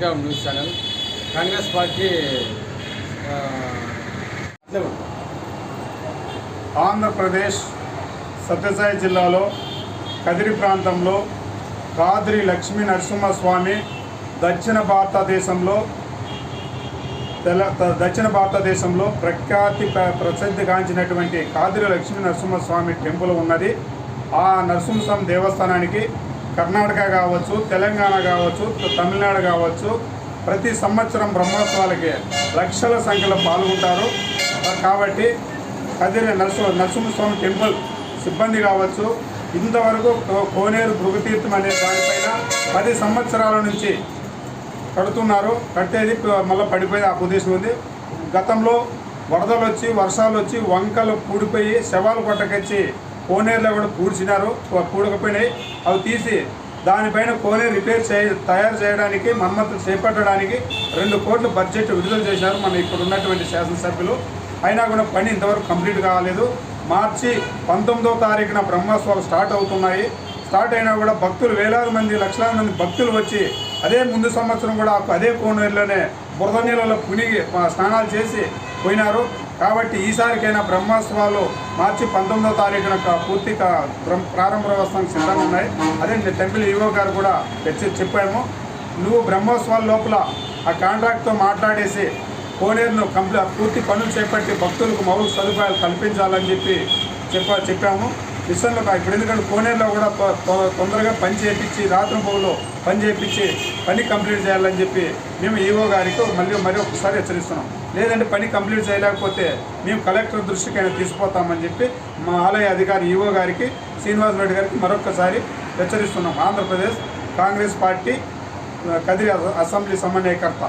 Rajarao news channel. Congress party Andhra Pradesh Sathya Sai జిల్లాలో కదిరి ప్రాంతంలో కాద్రి లక్ష్మీ నరసింహస్వామి దక్షిణ భారతదేశంలో తెల దక్షిణ భారతదేశంలో ప్రఖ్యాతి ప్ర- ప్రసిద్ధిగాంచినటువంటి కాదిరి లక్ష్మీ నరసింహస్వామి టెంపుల్ ఉన్నది. ఆ నరసింహస్వామి దేవస్థానానికి కర్ణాటక కావచ్చు తెలంగాణ కావచ్చు తమిళనాడు కావచ్చు ప్రతి సంవత్సరం బ్రహ్మోత్సవాలకి లక్షల సంఖ్యలో పాల్గొంటారు. కాబట్టి కదిరి నరసింహ నరసింహస్వామి టెంపుల్ సిబ్బంది కావచ్చు ఇంతవరకు కోనేరు భృగతీర్థం అనే దానిపైన పది సంవత్సరాల నుంచి కడుతున్నారు. కట్టేది మళ్ళీ పడిపోయి ఆ ఉద్దేశం ఉంది. గతంలో వరదలు వచ్చి వర్షాలు వచ్చి వంకలు పూడిపోయి శవాలు కొట్టకొచ్చి కోనేరులో కూడా పూడ్చినారు కూడకపోయినాయి. పూడకపోయినాయి అవి తీసి దానిపైన కోనేరు రిపేర్ చే తయారు చేయడానికి మరమ్మతులు చేపట్టడానికి రెండు కోట్ల బడ్జెట్ విడుదల చేశారు మన ఇప్పుడు ఉన్నటువంటి శాసనసభ్యులు. అయినా కూడా పని ఇంతవరకు కంప్లీట్ కాలేదు. మార్చి పంతొమ్మిదో తారీఖున బ్రహ్మోత్సవాలు స్టార్ట్ అవుతున్నాయి. స్టార్ట్ అయినా కూడా భక్తులు వేలాది మంది లక్షలాది మంది భక్తులు వచ్చి అదే ముందు సంవత్సరం కూడా అదే కోనేరులోనే బురద నీళ్ళలో పునిగి స్నానాలు చేసి పోయినారు. కాబట్టి ఈసారికైనా బ్రహ్మోత్సవాలు మార్చి పంతొమ్మిదో తారీఖున పూర్తి క- ప్రారంభోత్సవానికి సిద్ధంగా ఉన్నాయి. అదే టెంపుల్ ఈవో గారు కూడా తెచ్చి చెప్పాము. నువ్వు బ్రహ్మోత్సవాల లోపల ఆ కాంట్రాక్ట్తో మాట్లాడేసి కోనేరును కంప్లీ పూర్తి పనులు చేపట్టి భక్తులకు మౌలిక సదుపాయాలు కల్పించాలని చెప్పి చెప్ప చెప్పాము. విషయంలో కా- ఇప్పుడు ఎందుకంటే కోనేరులో కూడా తొ- తొ- తొందరగా పని చేయించి రాత్రి పొగలు పని చేయించి పని కంప్లీట్ చేయాలని చెప్పి మేము ఈఓ గారికి మళ్ళీ మరి ఒకసారి హెచ్చరిస్తున్నాం. లేదంటే పని కంప్లీట్ చేయలేకపోతే మేము కలెక్టర్ దృష్టికైనా తీసుకుపోతామని చెప్పి మా ఆలయ అధికారి ఈఓ గారికి శ్రీనివాస్ రెడ్డి గారికి మరొకసారి హెచ్చరిస్తున్నాం. ఆంధ్రప్రదేశ్ కాంగ్రెస్ పార్టీ కదిరి అసెంబ్లీ సమన్వయకర్త.